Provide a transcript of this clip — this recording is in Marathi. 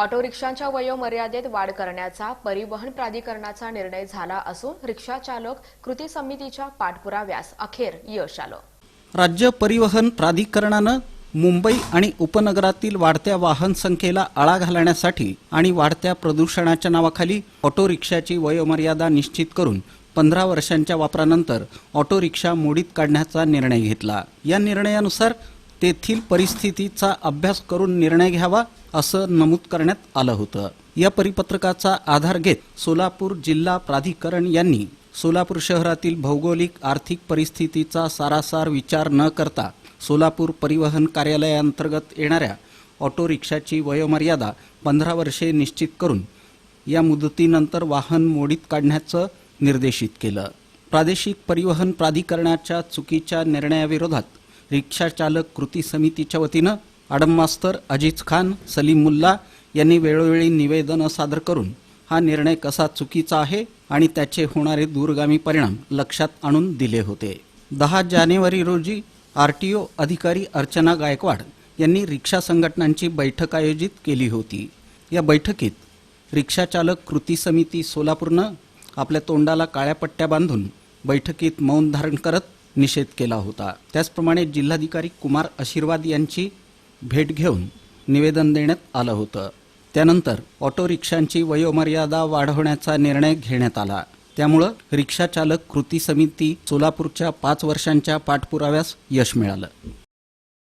ऑटो रिक्षांच्या वयोमर्यादेत वाढ करण्याचा परिवहन प्राधिकरणाचा निर्णय झाला असून रिक्षा चालक कृती समितीच्या पाठपुराव्यास अखेर यश आलं. राज्य परिवहन प्राधिकरणानं मुंबई आणि उपनगरातील वाढत्या वाहन संख्येला आळा घालण्यासाठी आणि वाढत्या प्रदूषणाच्या नावाखाली ऑटो रिक्षाची वयोमर्यादा निश्चित करून पंधरा वर्षांच्या वापरानंतर ऑटो रिक्षा मोडीत काढण्याचा निर्णय घेतला. या निर्णयानुसार तेथील परिस्थितीचा अभ्यास करून निर्णय घ्यावा असं नमूद करण्यात आलं होतं. या परिपत्रकाचा आधार घेत सोलापूर जिल्हा प्राधिकरण यांनी सोलापूर शहरातील भौगोलिक आर्थिक परिस्थितीचा सारासार विचार न करता सोलापूर परिवहन कार्यालयाअंतर्गत येणाऱ्या ऑटो रिक्षाची वयोमर्यादा पंधरा वर्षे निश्चित करून या मुदतीनंतर वाहन मोडीत काढण्याचं निर्देशित केलं. प्रादेशिक परिवहन प्राधिकरणाच्या चुकीच्या निर्णयाविरोधात रिक्षाचालक कृती समितीच्या वतीनं आडम मास्तर अजिज खान सलीम मुल्ला यांनी वेळोवेळी निवेदनं सादर करून हा निर्णय कसा चुकीचा आहे आणि त्याचे होणारे दूरगामी परिणाम लक्षात आणून दिले होते. दहा जानेवारी रोजी आर टी ओ अधिकारी अर्चना गायकवाड यांनी रिक्षा संघटनांची बैठक आयोजित केली होती. या बैठकीत रिक्षाचालक कृती समिती सोलापूरनं आपल्या तोंडाला काळ्या पट्ट्या बांधून बैठकीत मौन धारण करत निषेध केला होता. त्याचप्रमाणे जिल्हाधिकारी कुमार आशीर्वाद यांची भेट घेऊन निवेदन देण्यात आलं होतं. त्यानंतर ऑटो रिक्षांची वयोमर्यादा वाढवण्याचा निर्णय घेण्यात आला. त्यामुळं रिक्षाचालक कृती समिती सोलापूरच्या पाच वर्षांच्या पाठपुराव्यास यश मिळालं.